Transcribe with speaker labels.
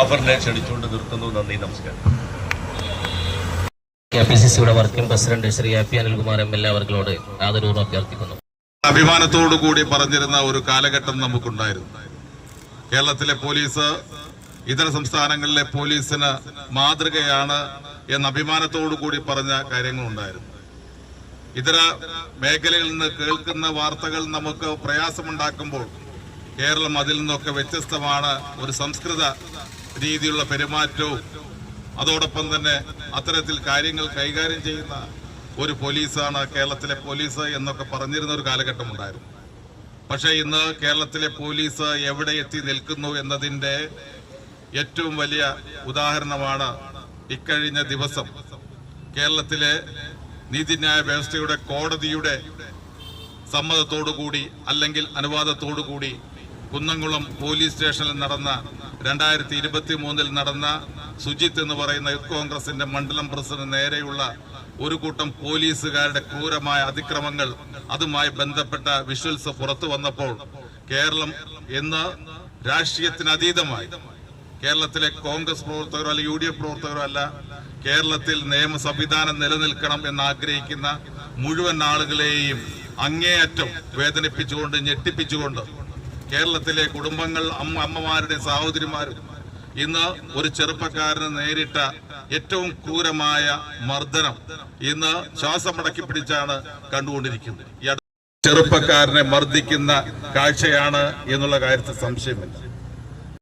Speaker 1: ജാഫറിനെ ക്ഷണിച്ചുകൊണ്ട് നിർത്തുന്നു. നന്ദി നമസ്കാരം.
Speaker 2: കെ പി സി സിയുടെ working president Shri A P Anilkumar M L A അവർകളോട് ആദരവൂർവം അഭ്യർത്ഥിക്കുന്നു.
Speaker 3: അഭിമാനത്തോടു കൂടി പറഞ്ഞിരുന്ന ഒരു കാലഘട്ടം നമുക്കുണ്ടായിരുന്നു. കേരളത്തിലെ പോലീസ് ഇതര സംസ്ഥാനങ്ങളിലെ പോലീസിന് മാതൃകയാണ് എന്ന അഭിമാനത്തോടു കൂടി പറഞ്ഞ കാര്യങ്ങളുണ്ടായിരുന്നു. ഇതര മേഖലയിൽ നിന്ന് കേൾക്കുന്ന വാർത്തകൾ നമുക്ക് പ്രയാസമുണ്ടാക്കുമ്പോൾ കേരളം അതിൽ നിന്നൊക്കെ വ്യത്യസ്തമാണ് ഒരു സംസ്കൃത രീതിയിലുള്ള പെരുമാറ്റവും. അതോടൊപ്പം തന്നെ അത്തരത്തിൽ കാര്യങ്ങൾ കൈകാര്യം ചെയ്യുന്ന ഒരു പോലീസാണ് കേരളത്തിലെ പോലീസ് എന്നൊക്കെ പറഞ്ഞിരുന്ന ഒരു കാലഘട്ടം ഉണ്ടായിരുന്നു പക്ഷേ ഇന്ന് കേരളത്തിലെ പോലീസ് എവിടെ എത്തി നിൽക്കുന്നു എന്നതിന്റെ ഏറ്റവും വലിയ ഉദാഹരണമാണ് ഇക്കഴിഞ്ഞ ദിവസം കേരളത്തിലെ നീതിന്യായ വ്യവസ്ഥയുടെ കോടതിയുടെ സമ്മതത്തോടുകൂടി അല്ലെങ്കിൽ അനുവാദത്തോടുകൂടി കുന്നംകുളം പോലീസ് സ്റ്റേഷനിൽ നടന്ന രണ്ടായിരത്തി ഇരുപത്തി മൂന്നിൽ നടന്ന സുജിത്ത് എന്ന് പറയുന്ന യൂത്ത് കോൺഗ്രസിന്റെ മണ്ഡലം പ്രസിഡന്റ് നേരെയുള്ള ഒരു കൂട്ടം പോലീസുകാരുടെ ക്രൂരമായ അതിക്രമങ്ങൾ അതുമായി ബന്ധപ്പെട്ട വിഷ്വൽസ് പുറത്തു വന്നപ്പോൾ കേരളം എന്ന് രാഷ്ട്രീയത്തിന് അതീതമായി. കേരളത്തിലെ കോൺഗ്രസ് പ്രവർത്തകരോ അല്ല യു ഡി എഫ് പ്രവർത്തകരോ അല്ല കേരളത്തിൽ നിയമ സംവിധാനം നിലനിൽക്കണം എന്ന് ആഗ്രഹിക്കുന്ന മുഴുവൻ ആളുകളെയും അങ്ങേയറ്റം വേദനിപ്പിച്ചുകൊണ്ട് ഞെട്ടിപ്പിച്ചുകൊണ്ട് കേരളത്തിലെ കുടുംബങ്ങൾ അമ്മ അമ്മമാരുടെ സഹോദരിമാരും ഇന്ന് ഒരു ചെറുപ്പക്കാരന് നേരിട്ട ഏറ്റവും ക്രൂരമായ മർദ്ദനം ഇന്ന് ശ്വാസം മടക്കി പിടിച്ചാണ് കണ്ടുകൊണ്ടിരിക്കുന്നത്. ചെറുപ്പക്കാരനെ മർദ്ദിക്കുന്ന കാഴ്ചയാണ് എന്നുള്ള കാര്യത്തിൽ സംശയമില്ല.